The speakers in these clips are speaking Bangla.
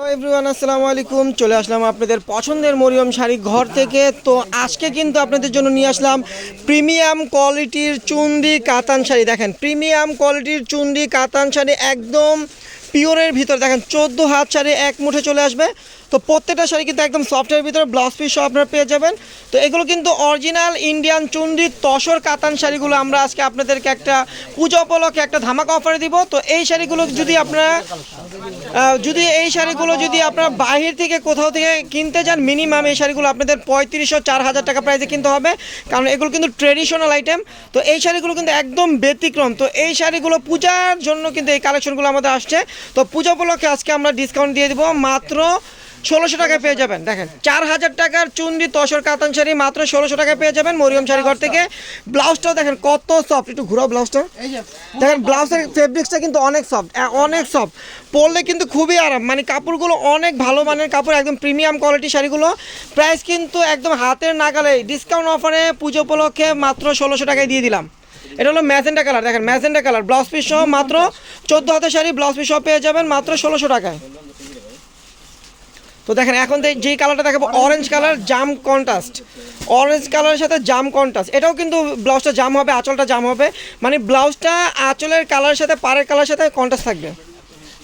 হ্যালো এভরিওয়ান আসসালামু আলাইকুম। চলে আসলাম আপনাদের পছন্দের মরিয়ম শাড়ি ঘর থেকে। তো আজকে কিন্তু আপনাদের জন্য নিয়ে আসলাম প্রিমিয়াম কোয়ালিটির চুন্ডি কাতান শাড়ি। দেখেন, প্রিমিয়াম কোয়ালিটির চুন্ডি কাতান শাড়ি একদম পিওরের ভিতর। দেখেন, চোদ্দ হাত শাড়ি এক মুঠে চলে আসবে। তো প্রত্যেকটা শাড়ি কিন্তু একদম সফটের ভিতরে ব্লাউজ পিস আপনারা পেয়ে যাবেন। তো এগুলো কিন্তু অরিজিনাল ইন্ডিয়ান চুন্ডি তসর কাতান শাড়িগুলো আমরা আজকে আপনাদেরকে একটা পুজো উপলক্ষে একটা ধামাকা অফারে দিব। তো এই শাড়িগুলো যদি আপনারা যদি এই শাড়িগুলো যদি আপনারা বাহির থেকে কোথাও থেকে কিনতে যান মিনিমাম এই শাড়িগুলো আপনাদের পঁয়ত্রিশশো চার হাজার টাকা প্রাইসে কিনতে হবে। কারণ এগুলো কিন্তু ট্রেডিশনাল আইটেম তো এই শাড়িগুলো কিন্তু একদম ব্যতিক্রম। তো এই শাড়িগুলো পূজার জন্য কিন্তু এই কালেকশনগুলো আমাদের আসছে। তো পূজা উপলক্ষে আজকে আমরা ডিসকাউন্ট দিয়ে দেবো। মাত্র ষোলোশো টাকায় পেয়ে যাবেন দেখেন। চার হাজার টাকার চুন্ডি তসর কাতান শাড়ি মাত্র ষোলোশো টাকায় পেয়ে যাবেন মরিয়ম শাড়ি ঘর থেকে। ব্লাউজটাও দেখেন কত সফট একটু ঘুরাও ব্লাউজটা। দেখেন ব্লাউজের ফেব্রিক্সটা কিন্তু অনেক সফট অনেক সফট পরলে কিন্তু খুবই আরাম। মানে কাপড়গুলো অনেক ভালো মানের কাপড় একদম প্রিমিয়াম কোয়ালিটি শাড়িগুলো। প্রাইস কিন্তু একদম হাতের নাগালে ডিসকাউন্ট অফারে পুজো উপলক্ষে মাত্র ষোলোশো টাকায় দিয়ে দিলাম। এটা হলো ম্যাজেন্ডা কালার। দেখেন ম্যাজেন্ডা কালার। ব্লাউজ পিস সহ মাত্র চোদ্দ হাতের শাড়ি ব্লাউজ পিস সহ পেয়ে যাবেন মাত্র ষোলোশো টাকায়। তো দেখেন এখন যে- যেই কালারটা দেখাবো অরেঞ্জ কালার জাম কন্ট্রাস্ট অরেঞ্জ কালারের সাথে জাম কন্ট্রাস্ট এটাও কিন্তু ব্লাউজটা জাম হবে আঁচলটা জাম হবে। মানে ব্লাউজটা আঁচলের কালারের সাথে পাড়ের কালারের সাথে কন্ট্রাস্ট থাকবে।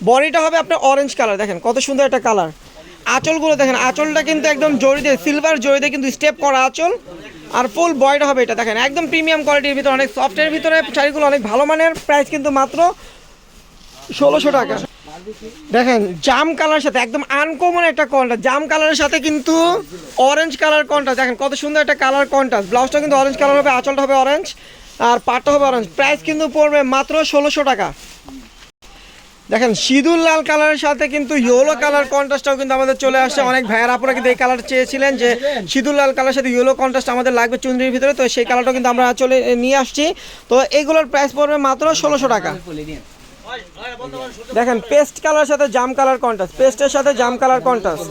বডিটা হবে আপনার অরেঞ্জ কালার দেখেন কত সুন্দর একটা কালার আঁচলগুলো দেখেন আঁচলটা কিন্তু একদম জড়ি দিয়ে সিলভার জড়ি দিয়ে কিন্তু স্টেপ করা আঁচল। আর ফুল বয়টা হবে এটা দেখেন একদম প্রিমিয়াম কোয়ালিটির ভিতরে অনেক সফটের ভিতরে শাড়িগুলো অনেক ভালো মানের প্রাইস কিন্তু মাত্র ষোলোশো টাকা। দেখেন, জাম কালারের সাথে, একদম আনকমন একটা কন্ট্রাস্ট জাম কালারের সাথে কিন্তু অরেঞ্জ কালার কন্ট্রাস্ট দেখেন, কত সুন্দর একটা কালার কন্ট্রাস্ট ব্লাউজটা কিন্তু অরেঞ্জ কালার হবে, আঁচলটা হবে অরেঞ্জ আর পাটটা হবে অরেঞ্জ প্রাইস কিন্তু পড়বে মাত্র ষোলোশো টাকা। দেখেন, সিঁদুর লাল কালারের সাথে কিন্তু ইয়েলো কালার কন্ট্রাস্টটাও কিন্তু আমাদের চলে আসছে। অনেক ভাইয়ের আপনারা কিন্তু এই কালার চেয়েছিলেন যে, সিঁদুর লাল কালার সাথে ইয়েলো কন্ট্রাস্ট আমাদের লাগবে চুনরির ভিতরে। তো সেই কালারটাও কিন্তু আমরা চলে, নিয়ে আসছি। তো এইগুলোর প্রাইস পড়বে মাত্র ষোলোশো টাকা। দেখেন পেস্ট কালার সাথে জাম কালার কন্ট্রাস্ট পেস্টের সাথে জাম কালার কন্ট্রাস্ট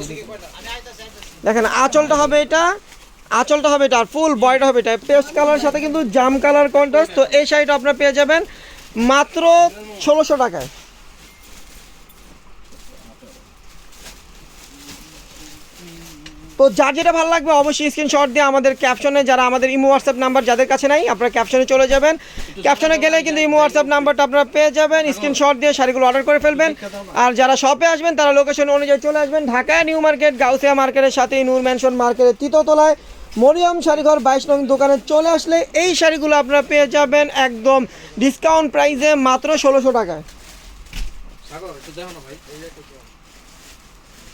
দেখেন, আঁচলটা হবে এটা, আঁচলটা হবে এটা, আর ফুল বয়টা হবে এটা। পেস্ট কালার সাথে কিন্তু জাম কালার কন্ট্রাস্ট তো এই শাড়িটা আপনারা পেয়ে যাবেন মাত্র ষোলোশো টাকায়। তো যার যেটা ভালো লাগবে অবশ্যই স্ক্রিনশট দিয়ে আমাদের ক্যাপশনে যারা আমাদের ইমো হোয়াটসঅ্যাপ নাম্বার যাদের কাছে নাই, আপনারা ক্যাপশনে চলে যাবেন। ক্যাপশনে গেলে কিন্তু ইমো হোয়াটসঅ্যাপ নাম্বারটা আপনারা পেয়ে যাবেন। স্ক্রিনশট দিয়ে শাড়িগুলো অর্ডার করে ফেলবেন। আর যারা শপে আসবেন, তারা লোকেশন অনুযায়ী চলে আসবেন। ঢাকা নিউ মার্কেট গাউসিয়া মার্কেটের সাথে নূর ম্যানশন মার্কেটের তৃতীয়তলায় মরিয়ম শাড়িঘর বাইশ নং দোকানে চলে আসলে এই শাড়িগুলো আপনারা পেয়ে যাবেন একদম ডিসকাউন্ট প্রাইসে মাত্র ষোলোশো টাকায়।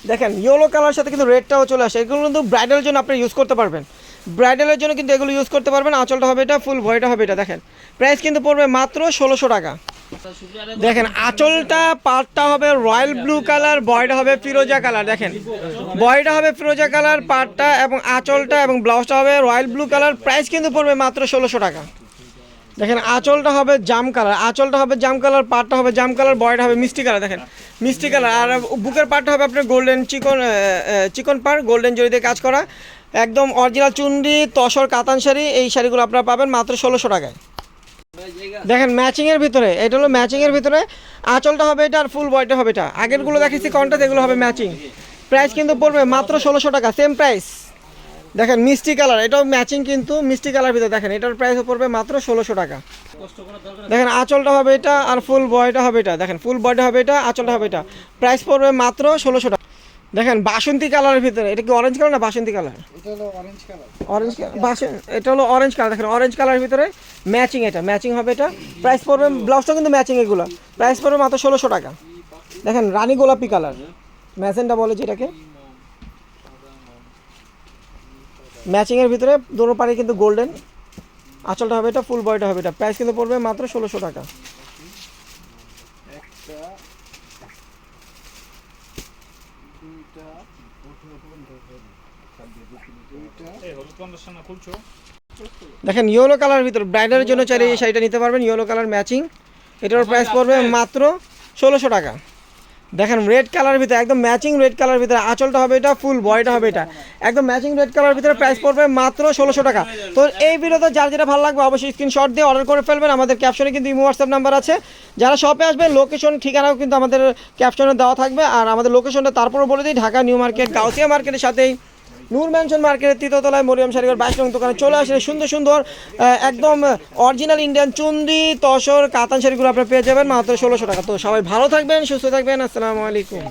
দেখেন ইয়েলো কালার সাথে কিন্তু রেডটাও চলে আসে। এগুলো কিন্তু ব্রাইডালের জন্য আপনি ইউজ করতে পারবেন। ব্রাইডালের জন্য কিন্তু এগুলো ইউজ করতে পারবেন। আঁচলটা হবে এটা ফুল ভয়টা হবে এটা, দেখেন। প্রাইস কিন্তু পড়বে মাত্র ষোলোশো টাকা। দেখেন, আঁচলটা পাটটা হবে রয়্যাল ব্লু কালার বয়টা হবে ফিরোজা কালার দেখেন। বয়টা হবে ফিরোজা কালার পাটটা এবং আঁচলটা এবং ব্লাউজটা হবে রয়্যাল ব্লু কালার প্রাইস কিন্তু পড়বে মাত্র ষোলোশো টাকা। দেখেন, আঁচলটা হবে জাম কালার। আঁচলটা হবে জাম কালার, পাটটা হবে জাম কালার বয়টা হবে মিষ্টি কালার। দেখেন, মিষ্টি কালার। আর বুকের পাটটা হবে আপনার গোল্ডেন চিকন চিকন পার গোল্ডেন জড়ি দিয়ে কাজ করা। একদম অরিজিনাল চুন্ডি, তসর, কাতান শাড়ি, এই শাড়িগুলো আপনারা পাবেন মাত্র ষোলোশো টাকায়। দেখেন ম্যাচিংয়ের ভিতরে, এটা হলো ম্যাচিংয়ের ভিতরে। আঁচলটা হবে এটা আর ফুল বয়টা হবে এটা। আগেরগুলো দেখেছি কন্টাস এগুলো হবে ম্যাচিং প্রাইস কিন্তু পড়বে মাত্র ষোলোশো টাকা সেম প্রাইস দেখেন মিষ্টি কালার এটাও ম্যাচিং কিন্তু মিষ্টি কালার ভিতরে। দেখেন এটার প্রাইস পড়বে মাত্র ষোলোশো টাকা। দেখেন আঁচলটা হবে এটা আর ফুল বয়টা হবে এটা। দেখেন ফুল বয়টা হবে এটা আঁচলটা হবে এটা। প্রাইস পড়বে মাত্র ষোলোশো টাকা। দেখেন বাসন্তী কালারের ভিতরে এটা কি অরেঞ্জ কালার না বাসন্তী কালার? অরেঞ্জ বাসন এটা হলো অরেঞ্জ কালার। দেখেন অরেঞ্জ কালারের ভিতরে ম্যাচিং এটা ম্যাচিং হবে এটা। প্রাইস পড়বে ব্লাউজটা কিন্তু ম্যাচিং এগুলো। প্রাইস পড়বে মাত্র ষোলোশো টাকা। দেখেন রানী গোলাপি কালার। ম্যাচেনটা বলে যেটাকে। ম্যাচিংয়ের ভিতরে দুটো পারে কিন্তু গোল্ডেন আঁচলটা হবে এটা ফুল বয়টা হবে এটা। প্রাইস কিন্তু পড়বে মাত্র ষোলোশো টাকা। দেখেন ইয়েলো কালার ভিতর ব্রাইডারের জন্য চাইলে এই শাড়িটা নিতে পারবেন ইয়েলো কালার ম্যাচিং এটার প্রাইস পড়বে মাত্র ষোলোশো টাকা। দেখেন রেড কালার ভিতরে, একদম ম্যাচিং রেড কালার ভিতরে আঁচলটা হবে এটা ফুল বয়টা হবে এটা। একদম ম্যাচিং রেড কালার ভিতরে প্রাইস পড়বে মাত্র ষোলোশো টাকা। তো এই ভিডিওতে যার যেটা ভালো লাগবে অবশ্যই স্ক্রিনশট দিয়ে অর্ডার করে ফেলবেন। আমাদের ক্যাপশনে কিন্তু ইমো হোয়াটসঅ্যাপ নাম্বার আছে। যারা শপে আসবে লোকেশন ঠিকানাও কিন্তু আমাদের ক্যাপশনে দেওয়া থাকবে। আর আমাদের লোকেশনটা তারপরে বলে দিই, ঢাকা নিউ মার্কেট গাউসিয়া মার্কেটের সাথেই। নূর ম্যানশন মার্কেটের তৃতীয়তলায় মরিয়াম শাড়িঘর বাইশ নং দোকানে চলে আসলে সুন্দর সুন্দর একদম অরিজিনাল ইন্ডিয়ান চুন্দি তসর, কাতান শাড়িগুলো আপনারা পেয়ে যাবেন মাত্র ষোলোশো টাকা। তো সবাই ভালো থাকবেন, সুস্থ থাকবেন। আসসালামু আলাইকুম।